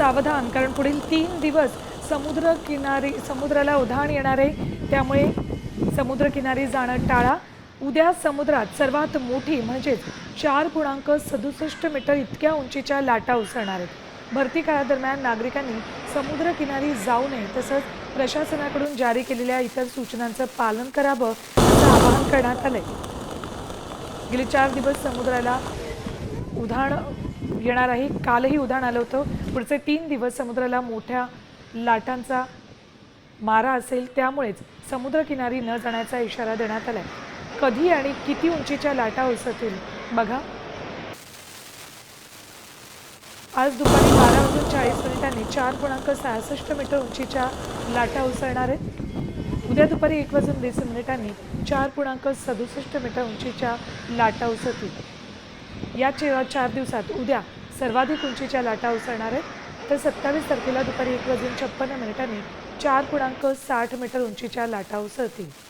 सावधान कारण पुढील तीन दिवस समुद्र किनारी समुद्राला उधाण येणार आहे त्यामुळे समुद्र किनारी जाणं टाळा. उद्या समुद्रात सर्वात मोठी म्हणजेच चार पूर्णांक सदुसष्ट मीटर इतक्या उंचीच्या लाटा उसळणार आहेत. भरती काळादरम्यान नागरिकांनी समुद्र किनारी जाऊ नये तसंच प्रशासनाकडून जारी केलेल्या इतर सूचनांचं पालन करावं असं आवाहन करण्यात आलंय. गेले चार दिवस समुद्राला उधाण येणार आहे. कालही उधाण आलं होतं. पुढचे तीन दिवस समुद्राला मोठ्या लाटांचा मारा असेल त्यामुळेच समुद्रकिनारी न जाण्याचा इशारा देण्यात आला आहे कधी आणि किती उंचीच्या लाटा उसळतील बघा. आज दुपारी बारा वाजून चाळीस मिनिटांनी चार पूर्णांक सहासष्ट मीटर उंचीच्या लाटा उसळणार आहेत. उद्या दुपारी एक वाजून वीस मिनिटांनी चार पूर्णांक सदुसष्ट मीटर उंचीच्या लाटा उसळतील या चे- चार दिवसात उद्या सर्वाधिक उंचीच्या लाटा उसळणार आहेत. तर सत्तावीस तारखेला दुपारी एक वाजून छप्पन्न मिनिटांनी चार पूर्णांक साठ मीटर उंचीच्या लाटा उसळतील.